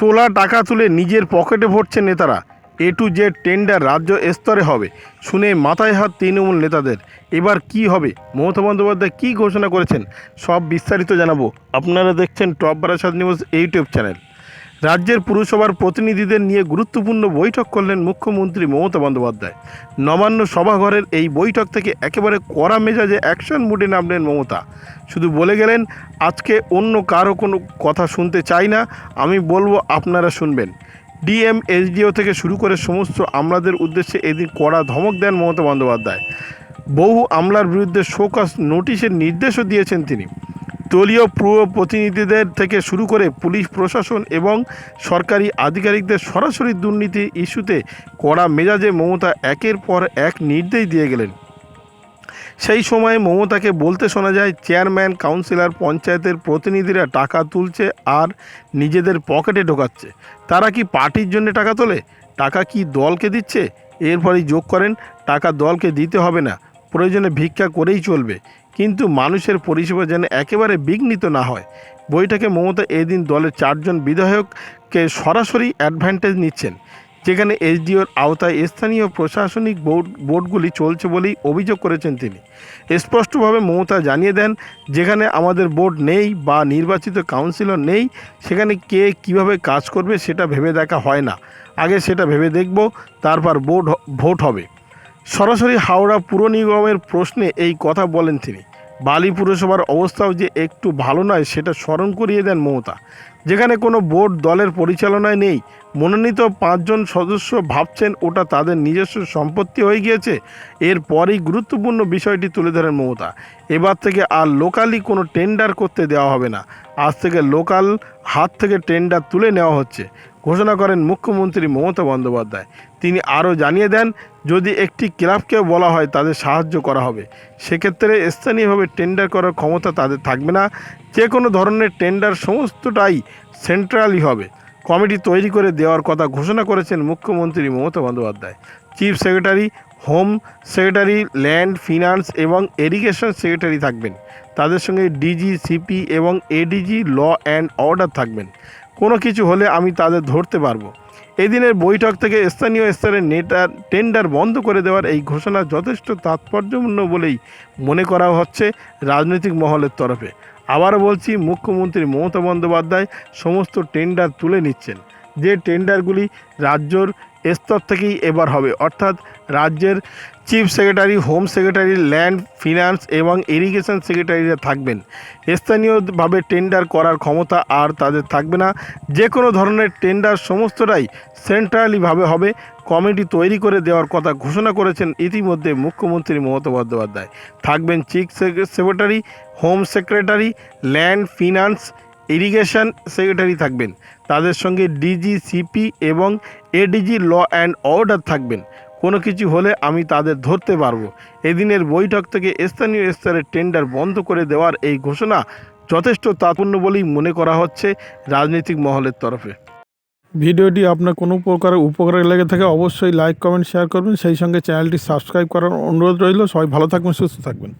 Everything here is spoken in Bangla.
তোলা টাকা তুলে নিজের পকেটে ভরছে নেতারা। এ টু জেড টেন্ডার রাজ্য স্তরে হবে, শুনে মাথায় হাত তৃণমূল নেতাদের। এবার কি হবে? মমতা বন্দ্যোপাধ্যায় কী ঘোষণা করেছেন? সব বিস্তারিত জানাব। আপনারা দেখছেন top Barasat news YouTube channel. রাজ্যের পুরসভার প্রতিনিধিদের নিয়ে গুরুত্বপূর্ণ বৈঠক করলেন মুখ্যমন্ত্রী মমতা বন্দ্যোপাধ্যায়। নবান্ন সভাঘরের এই বৈঠক থেকে একেবারে কড়া মেজাজে অ্যাকশন মুডে নামলেন মমতা। শুধু বলে গেলেন, আজকে অন্য কারও কোনো কথা শুনতে চাই না, আমি বলব আপনারা শুনবেন। ডিএম, এসডিও থেকে শুরু করে সমস্ত আমলাদের উদ্দেশ্যে এদিন কড়া ধমক দেন মমতা বন্দ্যোপাধ্যায়। বহু আমলার বিরুদ্ধে শোকাস নোটিশের নির্দেশও দিয়েছেন তিনি। দলীয় পুর প্রতিনিধিদের থেকে শুরু করে পুলিশ প্রশাসন এবং সরকারি আধিকারিকদের সরাসরি দুর্নীতি ইস্যুতে কড়া মেজাজে মমতা একের পর এক নির্দেশ দিয়ে গেলেন। সেই সময় মমতাকে বলতে শোনা যায়, চেয়ারম্যান, কাউন্সিলর, পঞ্চায়েতের প্রতিনিধিরা টাকা তুলছে আর নিজেদের পকেটে ঢোকাচ্ছে। তারা কি পার্টির জন্য টাকা তোলে? টাকা কি দলকে দিচ্ছে? এরপরেই যোগ করেন, টাকা দলকে দিতে হবে না। প্রয়োজনে ভিক্ষা করেই চলবে। কিন্তু মানুষের পরিষেবা যেন একেবারে বিঘ্নিত না হয়। বৈঠকে মমতা এদিন দলের চারজন বিধায়ককে সরাসরি অ্যাডভান্টেজ নিচ্ছেন, যেখানে এসডিওর আওতায় স্থানীয় প্রশাসনিক বোর্ড, বোর্ডগুলি চলছে বলেই অভিযোগ করেছেন তিনি। স্পষ্টভাবে মমতা জানিয়ে দেন, যেখানে আমাদের বোর্ড নেই বা নির্বাচিত কাউন্সিলর নেই, সেখানে কে কীভাবে কাজ করবে সেটা ভেবে দেখা হয় না। আগে সেটা ভেবে দেখব, তারপর বোর্ড, ভোট হবে। সরাসরি হাওড়া পুর নিগমের প্রশ্নে এই কথা বলেন তিনি। বালি পুরসভার অবস্থাও যে একটু ভালো নয়, সেটা স্মরণ করিয়ে দেন মমতা। যেখানে কোনো বোর্ড দলের পরিচালনায় নেই, মনোনীত পাঁচজন সদস্য ভাবছেন ওটা তাদের নিজস্ব সম্পত্তি হয়ে গিয়েছে। এরপরেই গুরুত্বপূর্ণ বিষয়টি তুলে ধরেন মমতা। এবার থেকে আর লোকালি কোনো টেন্ডার করতে দেওয়া হবে না। আজ থেকে লোকাল হাত থেকে টেন্ডার তুলে নেওয়া হচ্ছে। ঘোষণা করেন মুখ্যমন্ত্রী মমতা বন্দ্যোপাধ্যায়। তিনি আরও জানিয়ে দেন, যদি একটি ক্লাবকে বলা হয় তাদের সাহায্য করা হবে, সেক্ষেত্রে স্থানীয়ভাবে টেন্ডার করার ক্ষমতা তাদের থাকবে না। যে কোনো ধরনের টেন্ডার সমস্তটাই সেন্ট্রালই হবে। কমিটি তৈরি করে দেওয়ার কথা ঘোষণা করেছেন মুখ্যমন্ত্রী Mamata Bandyopadhyay. Chief secretary home secretary land finance এবং এরিগেশন সেক্রেটারি থাকবেন। তাদের সঙ্গে ডিজি সিপি এবং এডিজি ল অ্যান্ড অর্ডার থাকবেন। কোনো কিছু হলে আমি তাদের ধরতে পারব। এদিনের বৈঠক থেকে স্থানীয় স্তরের নেটার টেন্ডার বন্ধ করে দেওয়ার এই ঘোষণা যথেষ্ট তাৎপর্যপূর্ণ বলেই মনে করা হচ্ছে রাজনৈতিক মহলের তরফে। আবারও বলছি, মুখ্যমন্ত্রী মমতা বন্দ্যোপাধ্যায় সমস্ত টেন্ডার তুলে নিচ্ছেন। যে টেন্ডারগুলি রাজ্যর স্তর থেকেই এবার হবে। অর্থাৎ রাজ্যের chief secretary, home secretary, land finance এবং ইরিগেশন সেক্রেটারিরা থাকবেন। স্থানীয়ভাবে টেন্ডার করার ক্ষমতা আর তাদের থাকবে না। যে কোনো ধরনের টেন্ডার সমস্তটাই সেন্ট্রালিভাবে হবে। কমিটি তৈরি করে দেওয়ার কথা ঘোষণা করেছেন ইতিমধ্যে মুখ্যমন্ত্রী মমতা বন্দ্যোপাধ্যায়। থাকবেন chief secretary, home secretary, land finance irrigation secretary থাকবেন। তাদের সঙ্গে ডিজি সিপি এবং এডিজি ল অ্যান্ড অর্ডার থাকবেন। কোনো কিছু হলে আমি তাদের ধরতে পারব। এদিনের বৈঠক থেকে স্থানীয় স্তরের টেন্ডার বন্ধ করে দেওয়ার এই ঘোষণা যথেষ্ট তাৎপর্য বলেই মনে করা হচ্ছে রাজনৈতিক মহলের তরফে। ভিডিওটি আপনার কোনো প্রকার উপকারে লেগে থাকে অবশ্যই লাইক, কমেন্ট, শেয়ার করবেন। সেই সঙ্গে চ্যানেলটি সাবস্ক্রাইব করার অনুরোধ রইল। সবাই ভালো থাকবেন, সুস্থ থাকবেন।